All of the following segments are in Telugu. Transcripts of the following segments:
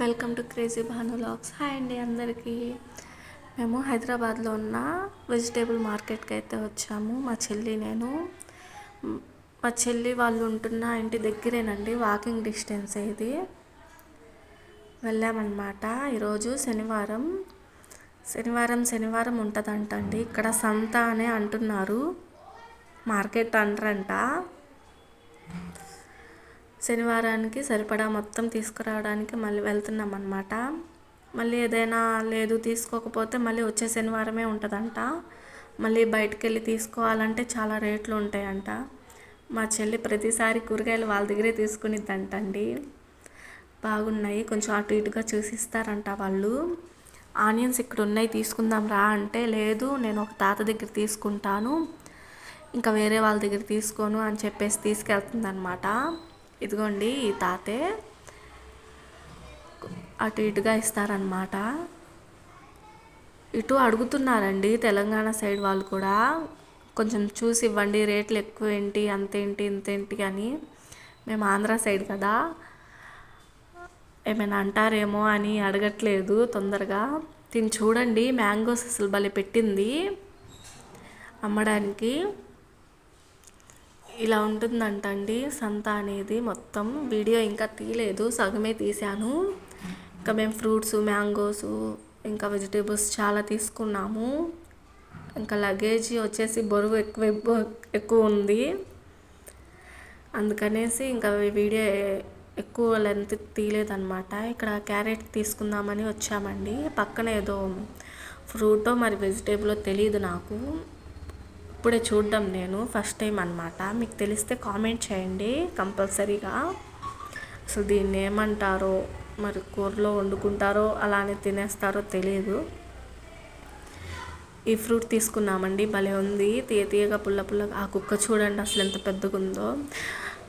Welcome to crazy Bhanu vlogs hi అండి అందరికీ. మేము హైదరాబాద్లో ఉన్న వెజిటేబుల్ మార్కెట్కి అయితే వచ్చాము. మా చెల్లి నేను. మా చెల్లి వాళ్ళు ఉంటున్న ఇంటి దగ్గరేనండి వాకింగ్ డిస్టెన్స్ ఇది వెళ్ళామన్నమాట. ఈరోజు శనివారం. శనివారం శనివారం ఉంటుందంటండి. ఇక్కడ సంత అనే అంటున్నారు. మార్కెట్ అంటారంట శనివారానికి సరిపడా మొత్తం తీసుకురావడానికి మళ్ళీ వెళ్తున్నాం అనమాట మళ్ళీ ఏదైనా లేదు తీసుకోకపోతే మళ్ళీ వచ్చే శనివారమే ఉంటుందంట. మళ్ళీ బయటకు వెళ్ళి తీసుకోవాలంటే చాలా రేట్లు ఉంటాయంట. మా చెల్లి ప్రతిసారి కూరగాయలు వాళ్ళ దగ్గరే తీసుకునిద్దంటండి. బాగున్నాయి కొంచెం అటు ఇటుగా చూసిస్తారంట వాళ్ళు. ఆనియన్స్ ఇక్కడ ఉన్నాయి తీసుకుందాం రా అంటే లేదు నేను ఒక తాత దగ్గర తీసుకుంటాను. ఇంకా వేరే వాళ్ళ దగ్గర తీసుకోను అని చెప్పేసి తీసుకెళ్తుందనమాట ఇదిగోండి ఈ తాతే. అటు ఇటుగా ఇస్తారనమాట ఇటు అడుగుతున్నారండి తెలంగాణ సైడ్ వాళ్ళు కూడా. కొంచెం చూసి ఇవ్వండి రేట్లు ఎక్కువ ఏంటి అంతేంటి ఇంతేంటి అని. మేము ఆంధ్ర సైడ్ కదా. ఏమైనా అంటారేమో అని అడగట్లేదు తొందరగా. తిని చూడండి మ్యాంగోస్ అసలు భలే పెట్టింది. అమ్మడానికి. ఇలా ఉంటుందంట అండి సంత అనేది మొత్తం వీడియో ఇంకా తీయలేదు. సగమే తీశాను. ఇంకా మేము ఫ్రూట్స్ మ్యాంగోస్ ఇంకా వెజిటేబుల్స్ చాలా తీసుకున్నాము. ఇంకా లగేజ్ వచ్చేసి బరువు ఎక్కువ ఎక్కువ ఉంది. అందుకనేసి ఇంకా వీడియో ఎక్కువ లెంత్ తీయలేదన్నమాట. ఇక్కడ క్యారెట్ తీసుకుందామని వచ్చామండి. పక్కన ఏదో ఫ్రూటో మరి వెజిటేబులో తెలియదు నాకు. ఇప్పుడే చూడడం నేను ఫస్ట్ టైం అనమాట మీకు తెలిస్తే కామెంట్ చేయండి కంపల్సరీగా. అసలు దీన్ని ఏమంటారో మరి కూరలో వండుకుంటారో అలానే తినేస్తారో తెలియదు ఈ ఫ్రూట్ తీసుకున్నామండి భలే ఉంది. తీయ తీయగా పుల్ల పుల్లగా ఆ కుక్క చూడండి అసలు ఎంత పెద్దగా ఉందో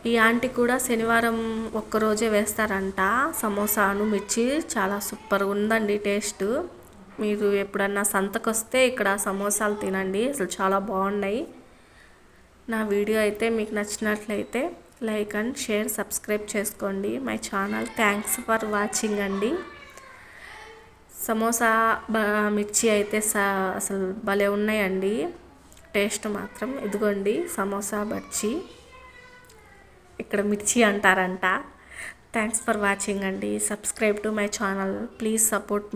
ఈ ఆంటీ కూడా శనివారం ఒక్కరోజే వేస్తారంట. సమోసాను మిర్చి చాలా సూపర్గా ఉందండి టేస్ట్. మీరు ఎప్పుడన్నా సంతకు వస్తే ఇక్కడ సమోసాలు తినండి. అసలు చాలా బాగున్నాయి. నా వీడియో అయితే మీకు నచ్చినట్లయితే లైక్ అండ్ షేర్ సబ్స్క్రైబ్ చేసుకోండి. My channel thanks for watching అండి. సమోసా బ- మిర్చి అయితే సా అసలు భలే ఉన్నాయండి. టేస్ట్ మాత్రం ఇదిగోండి సమోసా బర్చి ఇక్కడ మిర్చి అంటారంట. థ్యాంక్స్ ఫర్ వాచింగ్ అండి. Subscribe to my channel. Please support